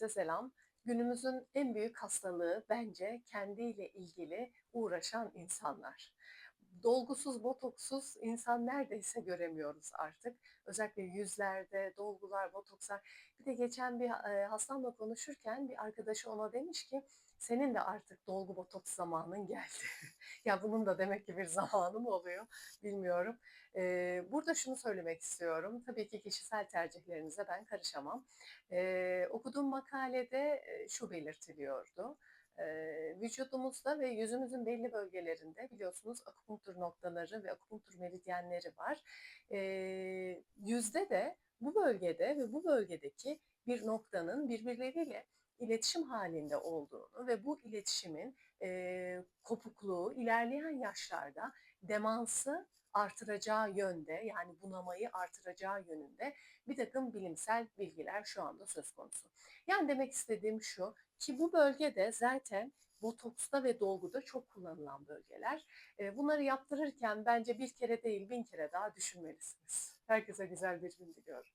Herkese selam. Günümüzün en büyük hastalığı bence kendiyle ilgili uğraşan insanlar. Dolgusuz, botoksuz insan neredeyse göremiyoruz artık. Özellikle yüzlerde dolgular, botokslar. Bir de geçen bir e, hastamla konuşurken bir arkadaşı ona demiş ki senin de artık dolgu botoks zamanın geldi. ya bunun da demek ki bir zamanı mı oluyor bilmiyorum. Ee, burada şunu söylemek istiyorum. Tabii ki kişisel tercihlerinize ben karışamam. Ee, okuduğum makalede e, şu belirtiliyordu. Vücudumuzda ve yüzümüzün belli bölgelerinde biliyorsunuz akupunktur noktaları ve akupunktur meridyenleri var. Yüzde de bu bölgede ve bu bölgedeki bir noktanın birbirleriyle iletişim halinde olduğunu ve bu iletişimin e, kopukluğu ilerleyen yaşlarda demansı artıracağı yönde yani bunamayı artıracağı yönünde bir takım bilimsel bilgiler şu anda söz konusu. Yani demek istediğim şu ki bu bölgede zaten botoksta ve dolguda çok kullanılan bölgeler. Bunları yaptırırken bence bir kere değil bin kere daha düşünmelisiniz. Herkese güzel bir gün diliyorum.